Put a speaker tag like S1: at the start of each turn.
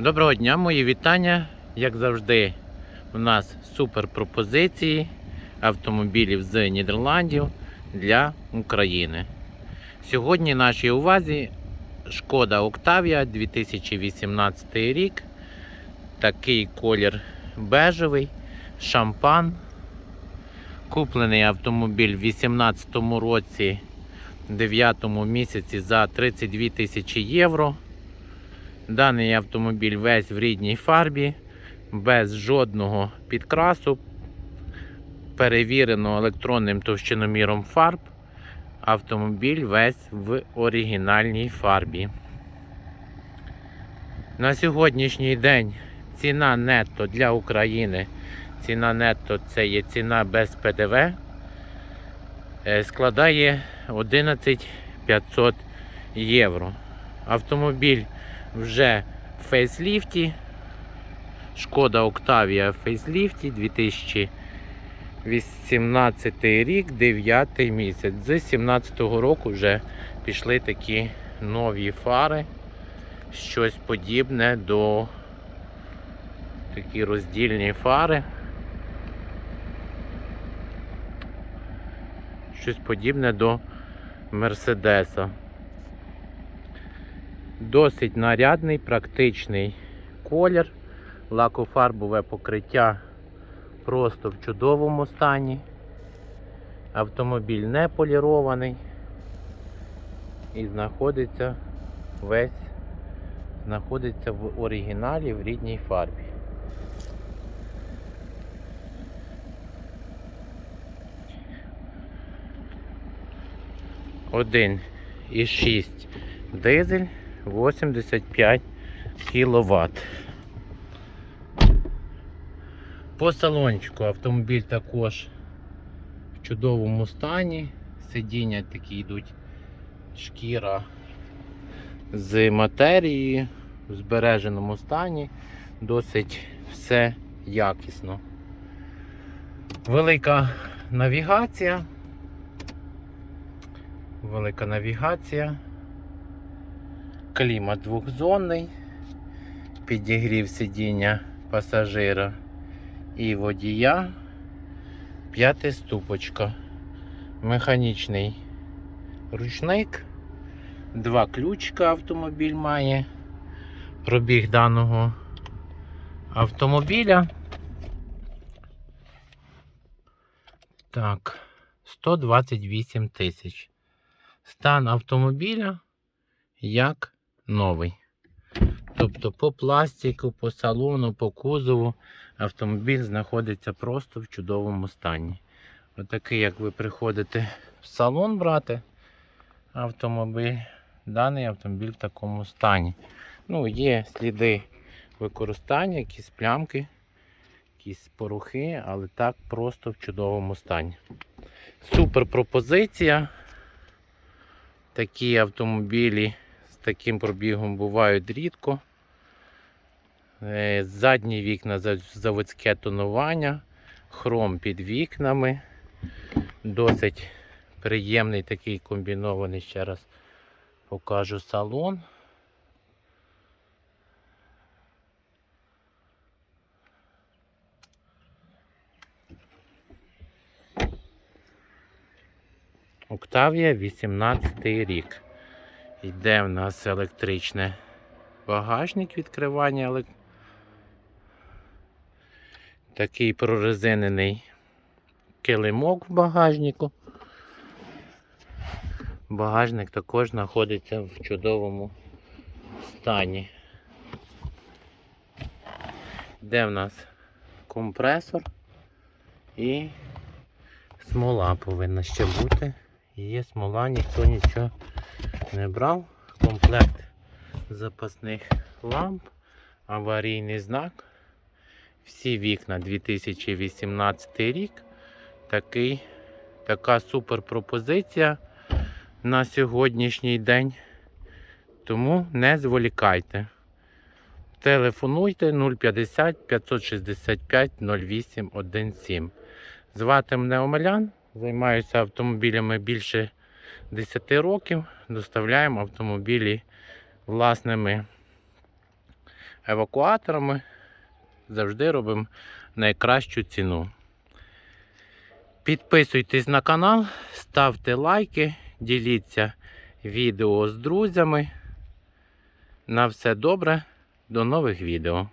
S1: Доброго дня, мої вітання. Як завжди, у нас супер пропозиції автомобілів з Нідерландів для України. Сьогодні нашій увазі Шкода Октавія 2018 рік. Такий колір бежевий, шампан. Куплений автомобіль в 2018 році, 9 місяці за 32 тисячі євро. Даний автомобіль весь в рідній фарбі, без жодного підкрасу, перевірено електронним товщиноміром фарб. Автомобіль весь в оригінальній фарбі. На сьогоднішній день ціна нетто для України. Ціна нетто це є ціна без ПДВ. е, Складає 11 500 євро. Автомобіль вже в фейсліфті. Шкода Октавія в фейсліфті 2018 рік, 9 місяць. З 2017 року вже пішли такі нові фари. Щось подібне до такі роздільні фари. Щось подібне до Мерседеса. Досить нарядний, практичний колір. Лакофарбове покриття просто в чудовому стані. Автомобіль не полірований і знаходиться весь знаходиться в оригіналі в рідній фарбі. Один і 6 дизель 85 кВт. По салончику автомобіль також в чудовому стані. Сидіння такі йдуть шкіра з матерії в збереженому стані. Досить все якісно. Велика навігація. Велика навігація. Клімат двохзонний, підігрів сидіння пасажира і водія, п'ятиступочка, механічний ручник, два ключка автомобіль має, пробіг даного автомобіля. Так, 128 тисяч. Стан автомобіля як новий. Тобто по пластику, по салону, по кузову автомобіль знаходиться просто в чудовому стані. Отакий, як ви приходите в салон брати автомобіль, даний автомобіль в такому стані. Ну, є сліди використання, якісь плямки, якісь порухи, але так просто в чудовому стані. Супер пропозиція. Такі автомобілі таким пробігом бувають рідко. Е, Задні вікна заводське тонування, хром під вікнами. Досить приємний такий комбінований, ще раз покажу салон. Октавія 18 рік. Йде в нас електричне багажник відкривання. елек- Такий прорезинений килимок в багажнику. Багажник також знаходиться в чудовому стані. Де в нас компресор і смола повинна ще бути. Є смола, ніхто нічого не брав. Комплект запасних ламп, аварійний знак. Всі вікна 2018 рік. Такий, така супер пропозиція на сьогоднішній день. Тому не зволікайте. Телефонуйте 050 565 08 17. Звати мене Омелян. Займаюся автомобілями більше 10 років. Доставляємо автомобілі власними евакуаторами завжди робимо найкращу ціну. Підписуйтесь на канал, ставте лайки, діліться відео з друзями. На все добре, до нових відео.